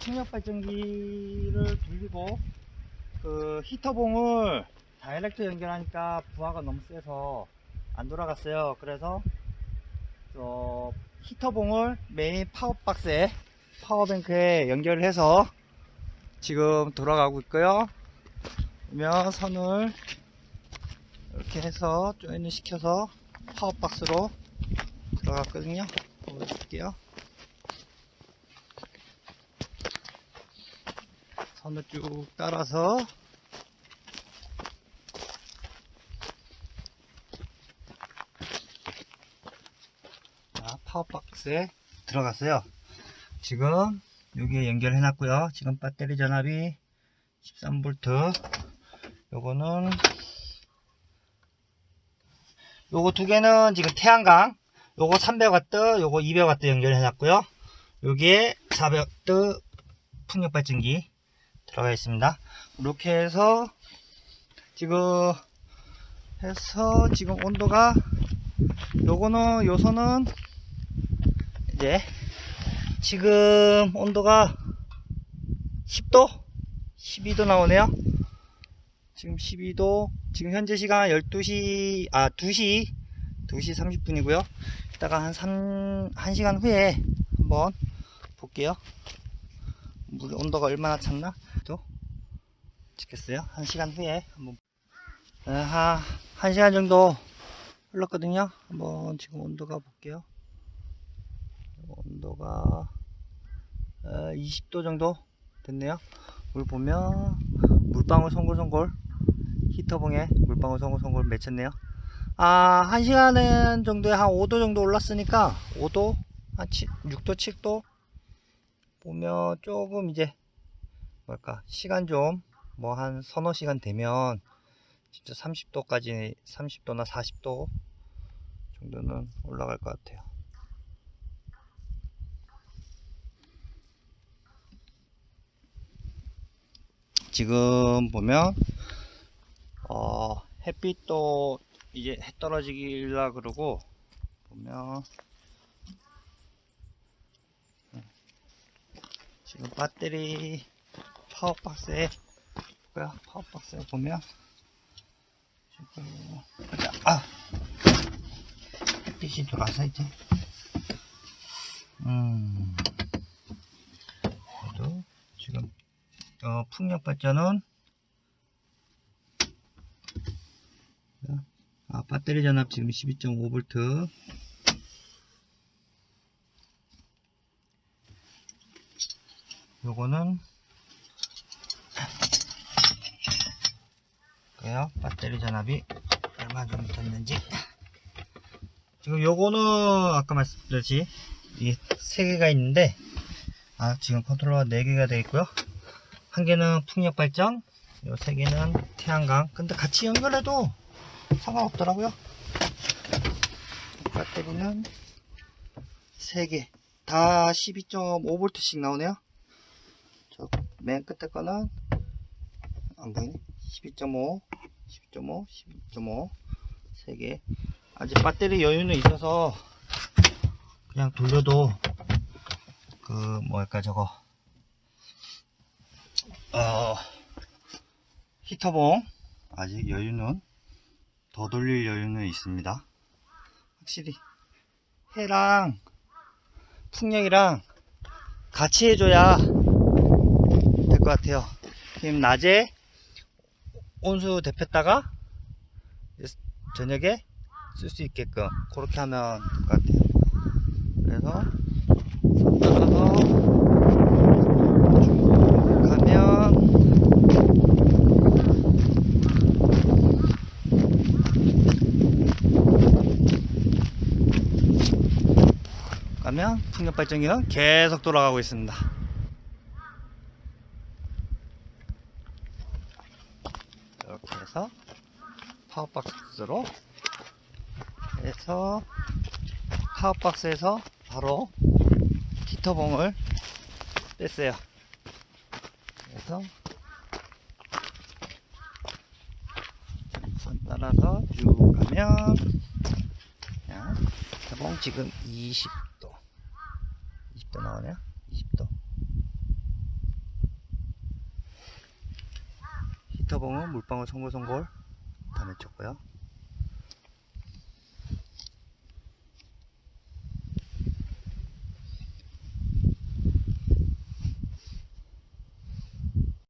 풍력 발전기를 돌리고 그 히터봉을 다이렉트 연결하니까 부하가 너무 세서 안 돌아갔어요. 그래서 저 히터봉을 메인 파워박스에 파워뱅크에 연결을 해서 지금 돌아가고 있고요. 그러면 선을 이렇게 해서 조인을 시켜서 파워박스로 들어갔거든요. 보여드릴게요. 선을 쭉 따라서 자, 파워박스에 들어갔어요. 지금 여기에 연결해 놨고요. 지금 배터리 전압이 13V. 요거는 요거 두 개는 지금 태양광 요거 300W, 요거 200W 연결해 놨고요. 여기에 400W 풍력 발전기 들어가 있습니다. 이렇게 해서 지금 해서 지금 온도가 요거는 요선은 이제 지금 온도가 10도? 12도 나오네요. 지금 12도 지금 현재 시간 12시 아 2시 2시 30분이고요. 이따가 한 3, 1시간 후에 한번 볼게요 물 온도가 얼마나 찼나 또 찍겠어요 1시간 후에 한번 아, 한 1시간 정도 흘렀거든요 한번 지금 온도가 볼게요 온도가 20도 정도 됐네요. 물 보면 물방울 송골송골 히터봉에 물방울 송골송골 맺혔네요. 아, 한 시간은 정도에 한 5도 정도 올랐으니까 5도 한 7, 6도 7도 보면 조금 이제 뭘까 시간 좀 뭐 한 서너 시간 되면 진짜 30도까지 30도나 40도 정도는 올라갈 것 같아요. 지금 보면 어, 햇빛도 이제 해 떨어지길라 그러고 보면 지금 배터리 파워박스에 뭐야 파워박스에 보면 보자. 아 햇빛이 들어와서 이제 음 지금 어, 풍력 발전은 아, 배터리 전압 지금 12.5V 요거는 그래요 배터리 전압이 얼마 정도 됐는지 지금 요거는 아까 말씀드렸지 이 세 개가 있는데 아 지금 컨트롤러가 4개가 되어 있고요 한 개는 풍력 발전, 요 세 개는 태양광. 근데 같이 연결해도 상관없더라고요. 배터리는 세 개. 다 12.5V씩 나오네요. 저 맨 끝에 거는 안 보이네. 12.5, 12.5, 12.5. 세 개. 아직 배터리 여유는 있어서 그냥 돌려도 그 뭐랄까 저거 어, 히터봉 아직 여유는 더 돌릴 여유는 있습니다. 확실히 해랑 풍력이랑 같이 해줘야 될 것 같아요. 지금 낮에 온수 데폈다가 저녁에 쓸 수 있게끔 그렇게 하면 될 것 같아요. 그래서 쭉 가면 가면 풍력 발전기는 계속 돌아가고 있습니다. 이렇게 해서 파워박스로 해서 파워박스에서 바로 히터봉을 뺐어요. 그래서 선 따라서 쭉 가면 그냥 개봉 지금 20도. 20도 나오네요. 20도 히터봉은 물방울 송골송골 다 맺혔고요